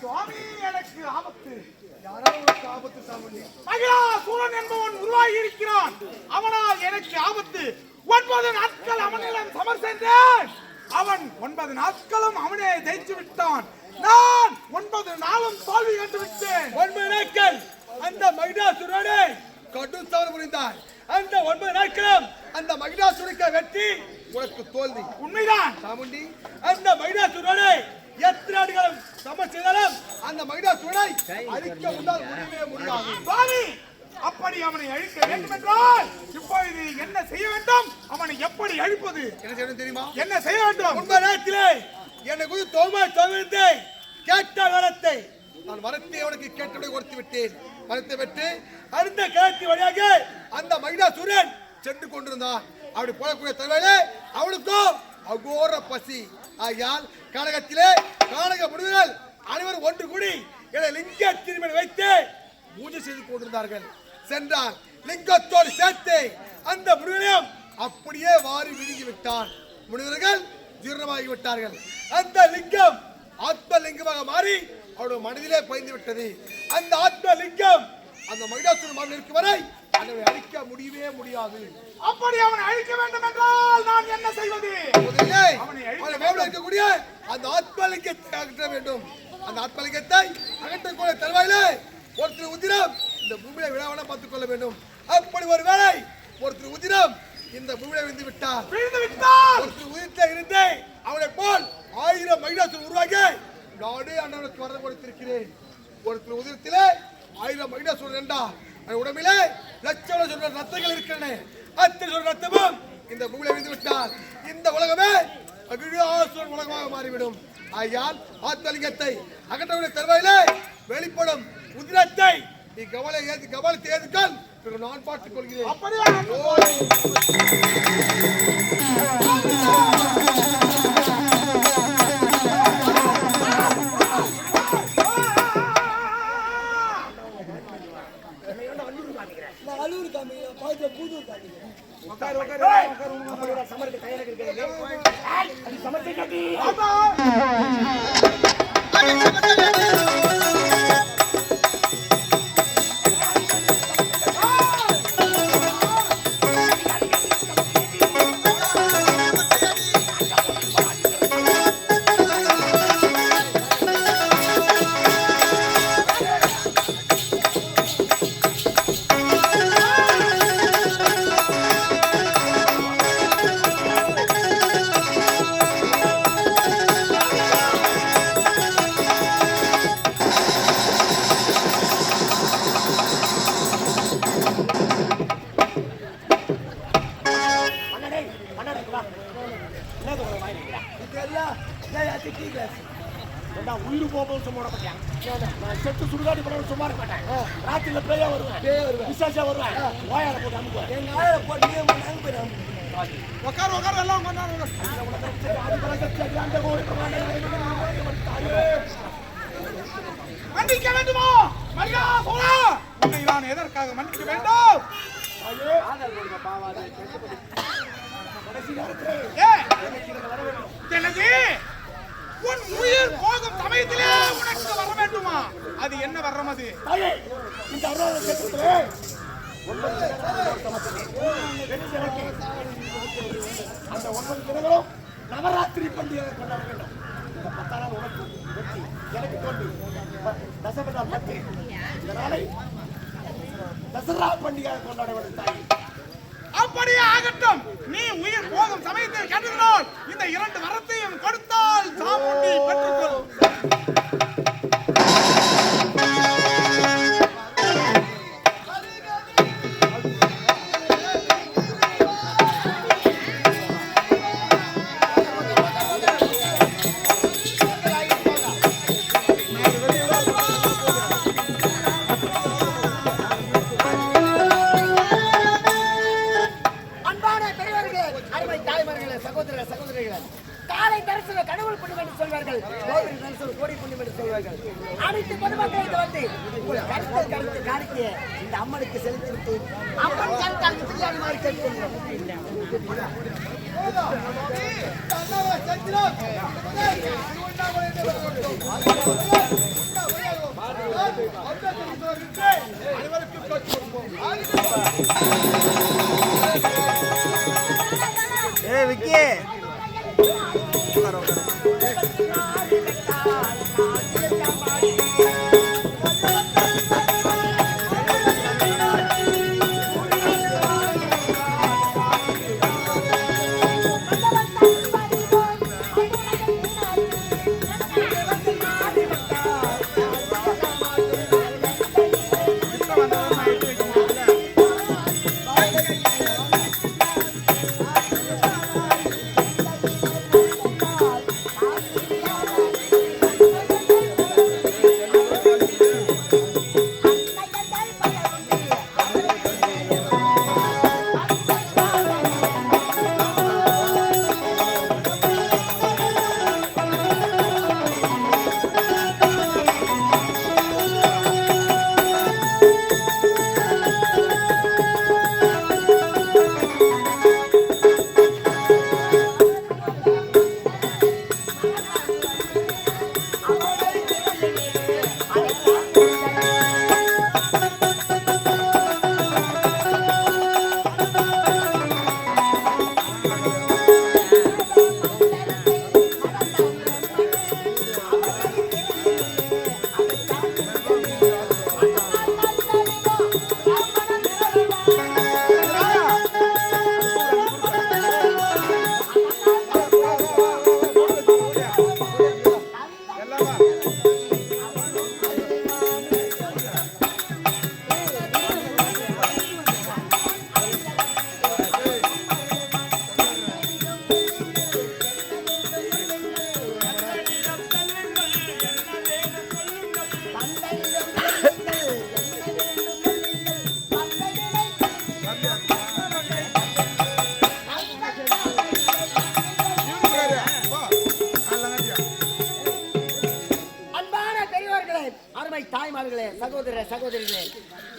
சுவாமி எனக்கு ஆபத்து. யாராவது ஆபத்து சாமி மகிழா சூரன் என்பவன் உருவாகி இருக்கிறான் அவனால் எனக்கு ஆபத்து. ஒன்பது நாட்கள் அவனிடம் சமர் சென்றேன் அவன் ஒன்பது நாட்களும் அவனே ஜெயித்து விட்டான். நான் ஒன்பது நாளும் தோல்வி கண்டு விட்டேன். ஒன்பது நாட்கள் அந்த மகிடாசுரனை கடும் தவறு புரிந்தார். அந்த ஒன்பது நாட்களும் அந்த மகிடாசுரக்க வெற்றி உனக்கு தோல்வி. உண்மைதான். சாமுண்டி. அந்த மகிடாசுரனை எத்தனை நாடுகளும் சமர் செய்தாலும் அந்த மகிடாசுரனை அழிக்க முன்னால் முடியவே முடியாது. சுவாமி அப்படி அவனை அழிக்க வேண்டும் என்றால் இப்பொழுது என்ன செய்ய வேண்டும்? அவனை எப்படி அழிப்பது? என்ன செய்யணும் தெரியுமா? என்ன செய்ய வேண்டும்? ஒன்பது நேரத்திலே என்னை குறித்து தோமா தவிர்த்து கேட்ட வரத்தை நான் வரத்தை அவனுக்கு கேட்டபடி கொடுத்து விட்டேன் வரத்தை விட்டு அடுத்த கிழக்கு வழியாக அந்த மகிடாசுரன் சென்று கொண்டிருந்தான். அப்படி போகக்கூடிய தலைவர்களே அவளுக்கும் அகோர பசி. ஆகியால் கானகத்திலே கானக முடிவுகள் அனைவரும் ஒன்று கூடி என லிங்க திருமணம் வைத்து பூஜை செய்து கொண்டிருந்தார்கள். சென்றான் லிங்கத்தோடு சேர்த்து அந்த முருகனையும் அப்படியே வாரி விழுங்கி விட்டான். முனிவர்கள் ஜீரணமாகி விட்டார்கள். அந்த லிங்கம் ஆத்ம லிங்கமாக மாறி அவருடைய மனதிலே பயந்து விட்டது. அந்த ஆத்ம லிங்கம் அந்த மகிழாசுரன் மகன் இருக்கும் வரை அதை அழிக்க முடியவே முடியாது. அப்படி அவனை அழிக்க வேண்டும் என்றால் நான் என்ன செய்வது? அவனை அவனை இருக்கக்கூடிய அந்த ஆத்மலிங்கத்தை அகற்ற வேண்டும். அந்த ஆத்மலிங்கத்தை அகற்றக்கூடிய தருவாயிலே ஒருத்தர் உதிரம் இந்த பூமியை விழாவன பார்த்துக் கொள்ள வேண்டும். அப்படி ஒரு வேளை ஒருத்தர் உதிரம் இந்த பூமியை விழுந்து விட்டார் விழுந்து விட்டால்! ஒருத்தர் உயிர்த்த இருந்து அவனை போல் ஆயிரம் மகிழாசுரம் உருவாக்கி நாடே அண்ணனுக்கு வரது கொடுத்திருக்கிறேன். ஒருத்தர் உதிரத்திலே ஆயிரம் என்றா அவன் உடம்பிலே லட்சம் சொல்ற ரத்தங்கள் இருக்கின்றன. அத்தனை சொல்ற ரத்தமும் இந்த பூமியில விழுந்து விட்டால் இந்த உலகமே மகிழாசுரன் உலகமாக மாறிவிடும். ஆகையால் ஆத்மலிங்கத்தை அகற்றவுடைய தருவாயிலே வெளிப்படும் உதிரத்தை நீ கவலை ஏது கவலத்தை ஏதுக்கள் பிறகு நான் பார்த்துக் கொள்கிறேன். அப்படியே? அனுப்பு. நான் உயிர் போகும்போது சும்மா விட மாட்டேன் நான் செத்து சுடுகாடு பண்ண சும்மா இருக்க மாட்டேன் ராத்திரில பேயா வருவேன் பேயா வருவேன் விசாசா வருவேன் ஓயால போட்டு அமுக்குவேன் எங்க ஆயிரம் போட்டு நீ அங்க போய் உட்காரு உட்காரு எல்லாம் உட்காரு மன்னிக்க வேண்டுமா? மரியா உன்னை நான் எதற்காக மன்னிக்க வேண்டும்? எனது உன் உயிர் போகும் சமயத்திலே உனக்கு வர வேண்டுமா அது என்ன வர்றம் அது தாயே இந்த அருளாளர் கேட்கிறே அந்த ஒன்பது தினங்களும் நவராத்திரி பண்டிகை கொண்டாட வேண்டும் இந்த பத்தாம் உனக்கு வெற்றி எனக்கு தோல்வி தசபதாம் பத்து இந்த நாளை தசரா பண்டிகை கொண்டாட வேண்டும் தாய் அப்படியே ஆகட்டும். நீ உயிர் போகும் சமயத்தில் கேட்டுகிறால் இந்த இரண்டு வரத்தையும் கொடுத்தால் சாமுண்டி பெற்றுக்கொள். சகோதர சகோதரிகளே காலை தரிசன கடவுள் புண்ணியம் என்று சொல்வார்கள். கோவில் தரிசனம் கோடி புண்ணியம் என்று சொல்வார்கள். அனைத்து பொதுமக்கள் இது வந்து உங்கள் கருத்தை கருத்து காணிக்கைய இந்த அம்மனுக்கு செலுத்திவிட்டு அம்மன் கருத்தாங்க பிரியாணி மாதிரி கேட்கிறோம் அண்ணாவை அனைவருக்கும் கோச்சு கொடுப்போம். விக்கி அருமை தாய்மார்களே சகோதர சகோதரிகளே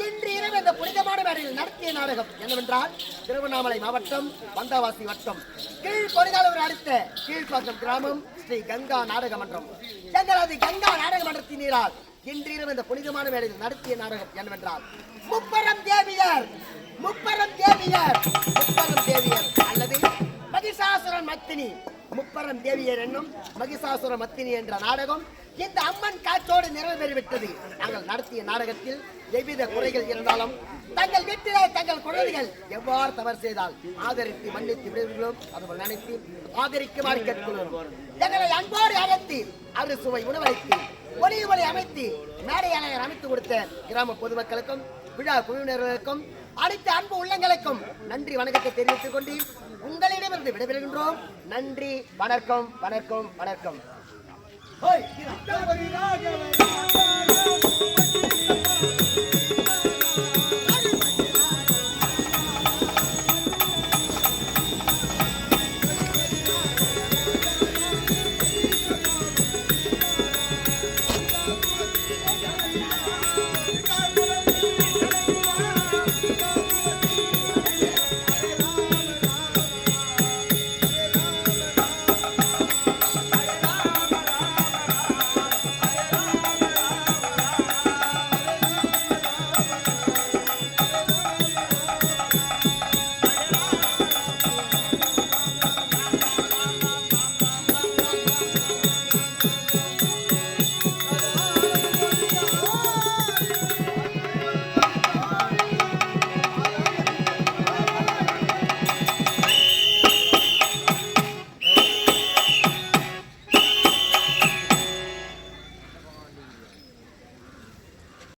இன்று இரவு இந்த புனிதமான மேடையில் நடத்திய நாடகம் என்னவென்றால் திருவண்ணாமலை மாவட்டம் வந்தவாசி வட்டம். கீழ் பொறிகாலூர் அடுத்த கீழ்பாக்கம் கிராமம் ஸ்ரீ கங்கா நாடக மன்றம். எங்களது கங்கா நாடக மன்றத்தினரால் இன்று இரவு இந்த புனிதமான வேலையில் நடத்திய நாடகம் என்னவென்றால் முப்பரம் தேவியர் முப்பரம் தேவியர் முப்பரம் தேவியர் அல்லது மகிஷாசுரன் மத்தினி. முப்பரம் தேவியர் என்னும் மகிஷாசுர மத்தினி என்ற நாடகம் இந்த அம்மன் காட்சோடு நிறைவேறிவிட்டது நாங்கள் நடத்திய நாடகத்தில் எவ்வித குறைகள் இருந்தாலும் தங்கள் வீட்டிலே தங்கள் குழந்தைகள் எவ்வாறு தவறு செய்தால் ஆதரித்து மன்னித்து விடுகிறோம் அதுபோல் நினைத்து ஆதரிக்குமாறு கேட்கிறோம் எங்களை அன்போடு அழைத்து அறுசுவை உணவளித்து ஒளி ஒளி அமைத்து மேடை அமைத்து கொடுத்த கிராம பொதுமக்களுக்கும் விழா குழுவினர்களுக்கும் அனைத்து அன்பு உள்ளங்களுக்கும் நன்றி வணக்கத்தை தெரிவித்துக் கொண்டு உங்களிடமிருந்து விடைபெறுகின்றோம். நன்றி வணக்கம் வணக்கம் வணக்கம்.